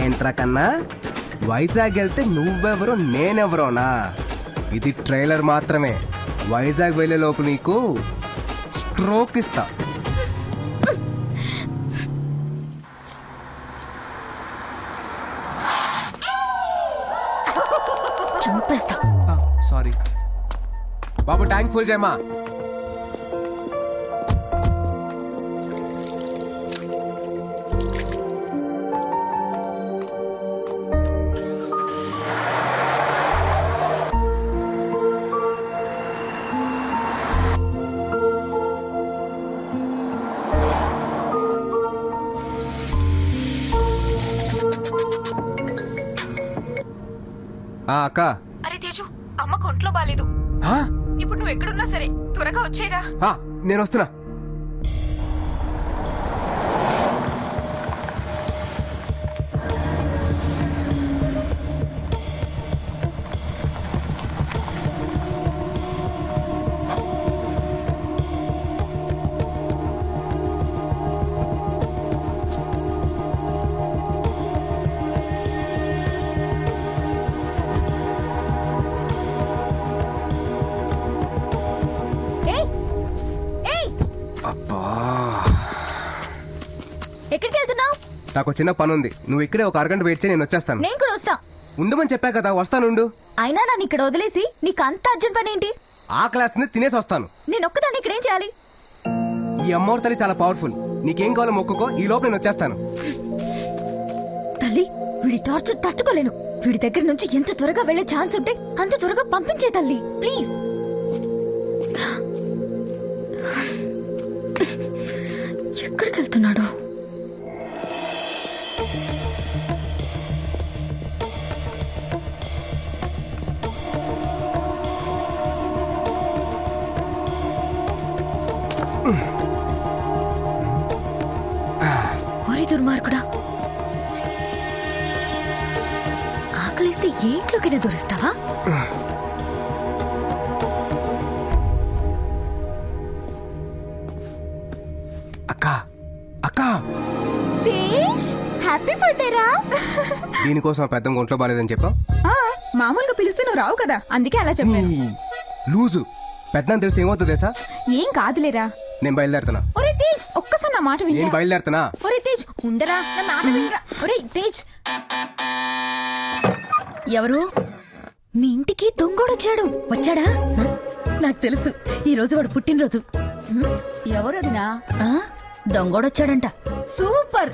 ఏంట్రా కన్నా? వైజాగ్ వెళ్తే నువ్వెవరో నేనెవరోనా? ఇది ట్రైలర్ మాత్రమే. వైజాగ్ వెళ్ళే లోపు నీకు స్ట్రోక్ ఇస్తా. చంపేస్తా. సారీ బాబు ట్యాంక్ ఫుల్ చేయమా ఆ, అక్క. అరే తేజు అమ్మకు ఒంట్లో బాలేదు. ఆ, ఇప్పుడు నువ్వు ఎక్కడున్నా సరే త్వరగా వచ్చేరా ఆ, నేను వస్తున్నా. నాకు చిన్న పని ఉంది నువ్వు ఇక్కడే ఒక అరగంట వెయిట్ చేయి నేను వచ్చేస్తాను. నేను కూడా వస్తా. ఉండమని చెప్పా కదా వస్తానుండు. అయినా నన్ను ఇక్కడ వదిలేసి నీకు అంత అర్జెంట్ పని ఏంటి? ఆ క్లాస్ తినేసి వస్తాను. నేను ఒక్కదాన్ని ఇక్కడ ఏం చేయాలి? ఈ అమ్మోరు తల్లి చాలా పవర్ఫుల్ నీకేం కావాలో మొక్కుకో ఈ లోపు నేను వచ్చేస్తాను. తల్లి వీడి టార్చర్ తట్టుకోలేను. వీడి దగ్గర నుంచి ఎంత త్వరగా వెళ్ళే ఛాన్స్ ఉంటే అంత త్వరగా పంపించే తల్లి. ప్లీజ్ ఎక్కడికి వెళ్తున్నాడు? ఆకలిస్తే ఏ ఇంట్లోకైనా దూరేస్తావా అక్క అక్క తేజ్ హ్యాపీ బర్త్డే రా దీనికోసం పెద్ద ఒంట్లో బాలేదని చెప్పా. ఆ, మామూలుగా పిలిస్తే నువ్వు రావు కదా అందుకే అలా చెప్పాను. లూజు. పెద్ద తెలిస్తే ఏమవుతుంది తెలుసా? ఏం కాదులేరా నేను బయలుదేరుతున్నా. ఒరే తేజ్ ఒక్కసారి నా మాట నేను వినరా బయలుదేరుతున్నా. ఒరే తేజ్ ఉండరా నా మాట వినరా. ఒరే తేజ్ ఎవరు? మీ ఇంటికి దొంగోడొచ్చాడు వచ్చాడా. నాకు తెలుసు. ఈ రోజు వాడు పుట్టినరోజు. ఎవరదినా ఆ, దొంగోడొచ్చాడంట సూపర్!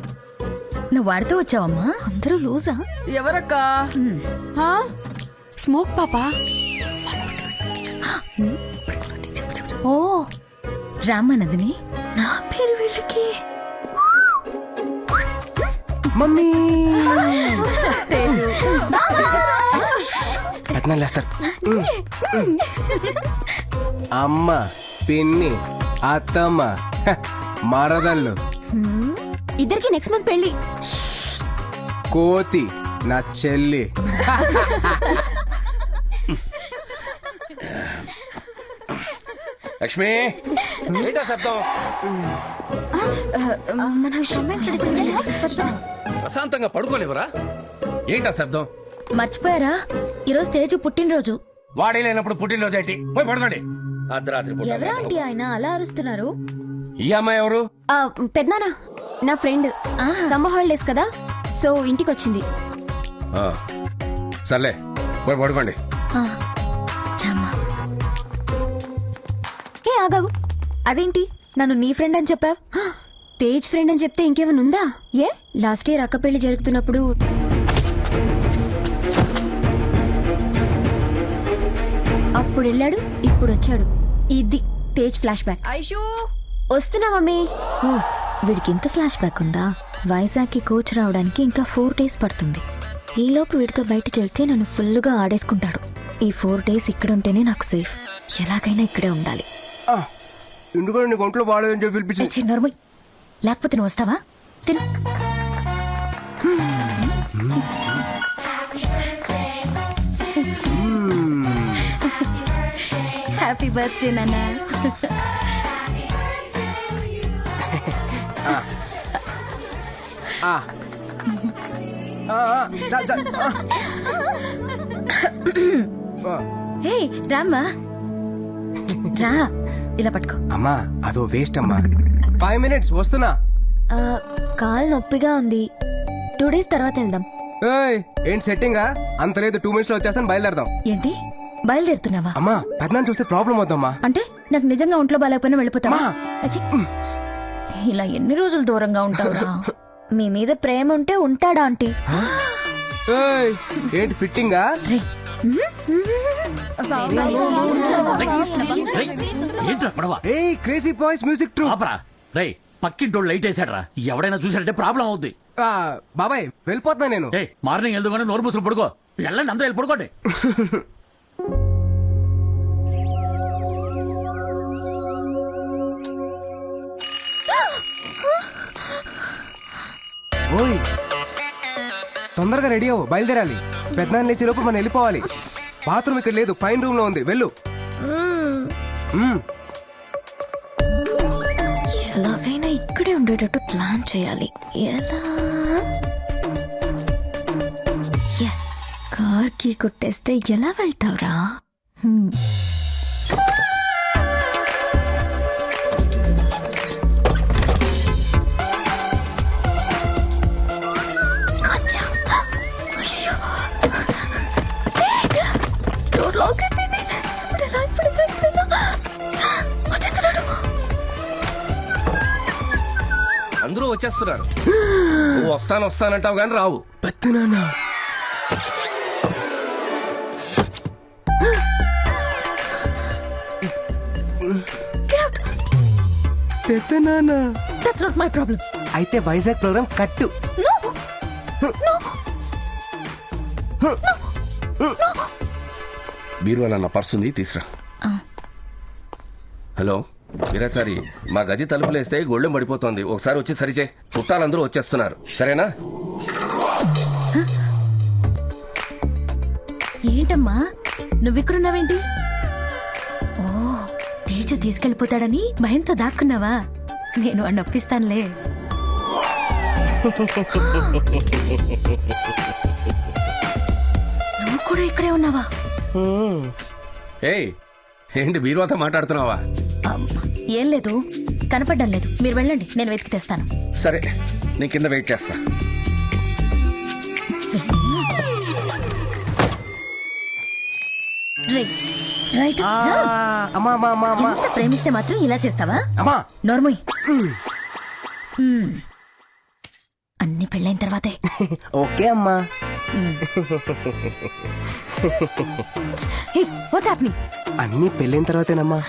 నువ్వు వాడితో వచ్చావమ్మా? అందరూ లూజా. ఎవరక్క? స్మోక్ పాపా? ఓ! రామానందిని నా పేరు వీళ్ళకి. మమ్మీ. పెద్దనాలు అమ్మ పిన్ని అత్తమ్మ మరదళ్ళు. ఇద్దరికి నెక్స్ట్ మంత్ పెళ్ళి కోతి నా చెల్లి. లక్ష్మి. ఏంటా శబ్దం? మన రొమాన్స్ స్టడీ చేయాలి. ప్రశాంతంగా పడుకోలేవరా ఏంటా శబ్దం? మర్చిపోయారా? ఈరోజు తేజు పుట్టినరోజు. వాడే లేనప్పుడు పుట్టినరోజు ఏంటి? పోయి పడుకోండి. అర్ధరాత్రి పూట. ఎవరా ఆంటీ ఆయన? అలా అరుస్తున్నారు? ఈ అమ్మాయి ఎవరు? పెద్దనా నా ఫ్రెండ్. సమ్మర్ హాలిడేస్ కదా సో ఇంటికి వచ్చింది ఆ, సర్లే పోయి పడుకోండి. ఏ ఆగాగు. అదేంటి? నన్ను నీ ఫ్రెండ్ అని చెప్పావు? తేజ్ ఫ్రెండ్ అని చెప్తే ఇంకేమైనా ఉందా? ఏ? లాస్ట్ ఇయర్ అక్క పెళ్ళి జరుగుతున్నప్పుడు అప్పుడు వెళ్ళాడు ఇప్పుడు వచ్చాడు. ఇది తేజ్ ఫ్లాష్ బ్యాక్ ఐషు! వస్తున్నా మమ్మీ. ఓ వీడికి ఇంత ఫ్లాష్ బ్యాక్ ఉందా? వైజాగ్కి కోచ్ రావడానికి ఇంకా ఫోర్ డేస్ పడుతుంది. ఈలోపు వీడితో బయటికి వెళ్తే నన్ను ఫుల్గా ఆడేసుకుంటాడు. ఈ ఫోర్ డేస్ ఇక్కడ ఉంటేనే నాకు సేఫ్. ఎలాగైనా ఇక్కడే ఉండాలి. ఎందుకంటే నీకు ఒంట్లో బాగాలేదని చెప్పి చిన్నరుమై లేకపోతే నువ్వు వస్తావా తిను హ్యాపీ బర్త్డే నాన్న ఆ. ఆ, ఆ, జా, జా, ఆ. ఆ. హే రామ్మా రా ఇలా పట్టుకో అమ్మా అదో వేస్ట్ అమ్మా ఫైవ్ మినిట్స్ వస్తున్నా. ఆ, కాలు నొప్పిగా ఉంది. టూ డేస్ తర్వాత వెళ్దాం. ఏయ్ ఏంటి సెట్టింగా అంత లేదు టూ మినిట్స్లో వచ్చేస్తాను బయలుదేరదాం. ఏంటి? బయలుదేరుతున్నావా? అమ్మా పెద్దనాన్ని చూస్తే ప్రాబ్లం అవుద్దమ్మా అంటే నాకు నిజంగా ఒంట్లో బాగాలేకపోయినా వెళ్ళిపోతావా. అచ్చి. ఇలా ఎన్ని రోజులు దూరంగా ఉంటావురా? మీ మీద ప్రేమ ఉంటే ఉంటాడా ఆంటీ? ఏయ్ ఏంటి ఫిట్టింగా రే ఏంట్రా పడవ? ఏయ్ క్రేజీ బాయ్స్ మ్యూజిక్ ట్రూ ఆపరా. రేయ్ పక్కింటోడు లైట్ వేసాడ్రా ఎవడైనా చూసాడంటే ప్రాబ్లం అవుద్ది. బాబాయ్ వెళ్ళిపోతున్నా నేను. ఏ మార్నింగ్ వెళ్దామని నోరు మూసులు పడుకో. వెళ్ళండి అందరూ వెళ్ళి పడుకోండి. ఓయ్ తొందరగా రెడీ అవ్వు బయలుదేరాలి. పెద్దనాన్న లేచే లోపు మనం వెళ్ళిపోవాలి. బాత్రూమ్ ఇక్కడ లేదు పైన రూమ్లో ఉంది వెళ్ళు. మ్మ్. ఎలాగైనా ఇక్కడే ఉండేటట్టు ప్లాన్ చేయాలి. ఎలా? ఎస్ కార్కి కొట్టేస్తే ఎలా వెళ్తావురా? Hmm. వచ్చేస్తున్నారు. నువ్వు వస్తాను వస్తానంటావు కానీ రావు. పెద్దనాన్న That's not my problem. అయితే వైజాగ్ ప్రోగ్రామ్ కట్టు. No. బీరువాల నా పర్సుంది తీసురా. హలో? వీరాచారి మా గది తలుపులేస్తే గొళ్ళెం పడిపోతోంది. ఒకసారి వచ్చి సరిచే. చుట్టాలందరూ వచ్చేస్తున్నారు. సరేనా? ఏంటమ్మా? నువ్విక్కడున్నావేంటి? ఓ తేజ తీసుకెళ్ళిపోతాడని భయంతో దాక్కున్నావా? నేను వాడిని ఒప్పిస్తానులే. నువ్వు కూడా ఇక్కడే ఉన్నావా? ఏయ్ ఏంటి బీరువాతో మాట్లాడుతున్నావా? ఏం లేదు. కనపడ్డం లేదు. మీరు వెళ్ళండి. నేను వెతికి తెస్తాను. సరే. నేను కింద వెయిట్ చేస్తా. రైట్. ఎంత ప్రేమిస్తే మాత్రం ఇలా చేస్తావా? అమ్మా. నోర్మోయ్. అన్ని పెళ్ళైన తర్వాతే. ఓకే అమ్మా. వాట్స్ హ్యాపెనింగ్ అన్ని పెళ్ళైన తర్వాతేనమ్మా.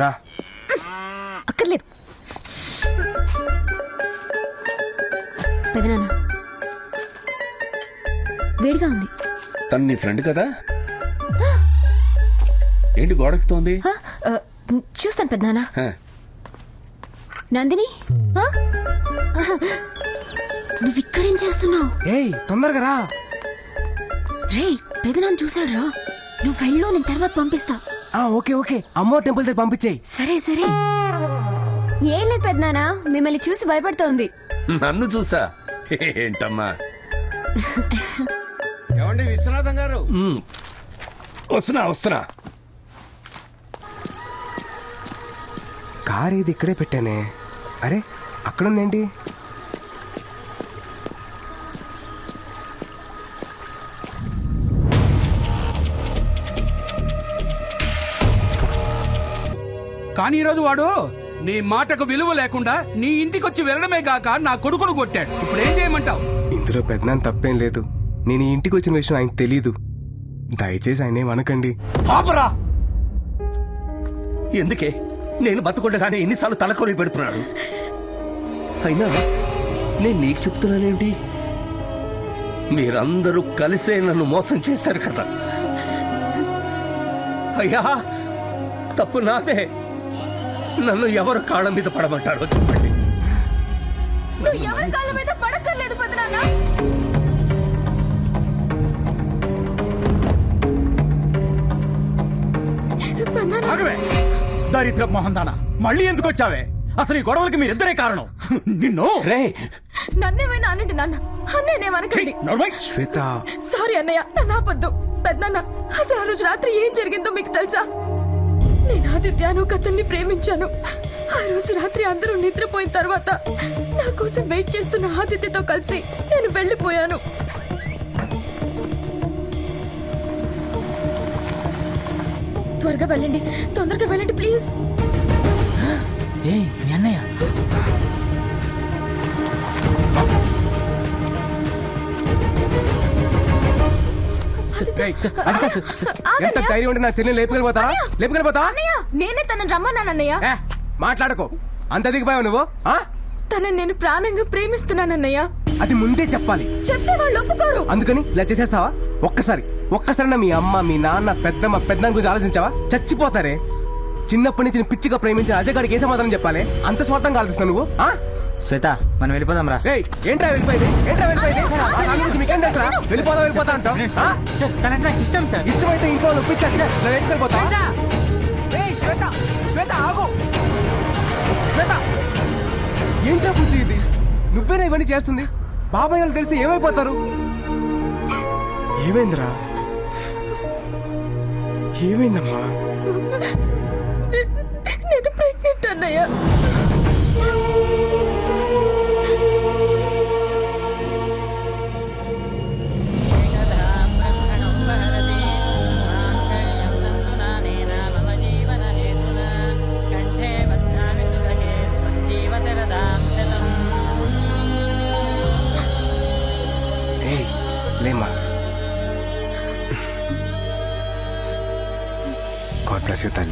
రా. అక్కర్లేదు. పెదనాన్న వేడిగా ఉంది. తను నీ ఫ్రెండ్ కదా? ఏంటి గోడెక్కుతోంది? ఆ, చూస్తాను పెదనాన్న. హ, నందిని? హ? నువ్వు ఇక్కడేం చేస్తున్నావు? ఏయ్ తొందరగా రా. రే పెదనాన్న చూసాడు రా నువ్వు వెళ్ళు నేను తర్వాత పంపిస్తా. Okay okay. అమ్మో టెంపుల్ దగ్గర పంపించేయి. సరే సరే. ఏం లేదు పెదనాన్న మిమ్మల్ని చూసి భయపడుతోంది. నన్ను చూసా? ఏంటమ్మా? ఏమండి విశ్వనాథం గారు? వస్తున్నా వస్తున్నా. కార్ ఇది ఇక్కడే పెట్టానే. అరే అక్కడుందేంటి కానీ ఈరోజు వాడు నీ మాటకు విలువ లేకుండా నీ ఇంటికొచ్చి వెళ్ళడమే గాక నా కొడుకును కొట్టాడు. ఇప్పుడు ఏం చేయమంటావు? ఇందులో పెద్దనాన్న తప్పేం లేదు. నేను ఈ ఇంటికి వచ్చిన విషయం ఆయనకు తెలీదు. దయచేసి ఆయన ఏమనకండి పాపరా ఎందుకే? నేను బతుకుండగానే ఎన్నిసార్లు తలకొని పెడుతున్నాడు అయినా నేను నీకు చెప్తున్నానేంటి మీరందరూ కలిసే నన్ను మోసం చేశారు కదా. అయ్యా తప్పు నాదే. నన్ను ఎవరు కాళ్ళ మీద పడమంటారో చెప్పండి. నువ్వు ఎవరి కాళ్ళ మీద పడక్కర్లేదు పెదనాన్న ఆగవే. దారిద్ర మోహందాన మళ్ళీ ఎందుకు వచ్చావే? అసలు ఈ గొడవలకి మీరిద్దరే కారణం. నిన్ను. రే. నన్నేమైనా అనండి నాన్న? అన్నేనేమనకండి. శ్వేత. సారీ అన్నయ్య నన్ను ఆపొద్దు. పెద్దన్న అసలు ఆ రోజు రాత్రి ఏం జరిగిందో మీకు తెలుసా? నేను ఆదిత్యాను కథన్ని ప్రేమించాను. ఆ రోజు రాత్రి అందరూ నిద్రపోయిన తర్వాత నా కోసం వెయిట్ చేస్తున్న ఆదిత్యతో కలిసి నేను వెళ్ళిపోయాను. త్వరగా వెళ్ళండి. తొందరగా వెళ్ళండి ప్లీజ్. ఏ మీ అన్నయ్య. ఎంత ధైర్యం ఉంటే నా చెల్లి లేపుకెళ్ళిపోతా లేపుకెళ్ళిపోతా అన్నయ్య నేనే తనని రమ్మన్నానన్నయ్య. మాట్లాడకో. అంత దిగిపోయావు నువ్వు? తనని నేను ప్రాణంగా ప్రేమిస్తున్నానన్నయ్య. అది ముందే చెప్పాలి. చెప్తే వాళ్ళు ఒప్పుకోరు. అందుకని ఇలా చేసేస్తావా? ఒక్కసారి ఒక్కసారి మీ అమ్మ మీ నాన్న పెద్దమ్మ పెద్దమ్మ గురించి ఆలోచించావా? చచ్చిపోతారే. చిన్నప్పటి నుంచి పిచ్చిగా ప్రేమించిన అజగాడికి ఏ సమాధానం చెప్పాలి? అంత స్వార్థంగా ఆలోచిస్తావు నువ్వు? శ్వేత మనం వెళ్ళిపోదాం రా. ఏంట్రా వెళ్ళిపోయింది? ఏంట్రా వెళ్ళిపోయింది? ఆ దాని గురించి మీకేం తెలుసా? వెళ్ళిపోదా వెళ్ళిపోతా అంటావు? ఆ? సార్ తనంటే నాకు ఇష్టం సార్. ఇష్టమైతే ఇంట్లో ఒప్పించాలి సార్. ఇలా వెళ్ళిపోతా ఏయ్, శ్వేత! శ్వేత ఆగు! శ్వేత! ఏంట్రా పూచి ఇది? నువ్వేనా ఇవన్నీ చేస్తుంది? బాబాయ్ వాళ్ళు తెలిస్తే ఏమైపోతారు? ఏమైందిరా? ఏమైందమ్మా? నేను ప్రెగ్నెంట్ అన్నయ్య. espacio tan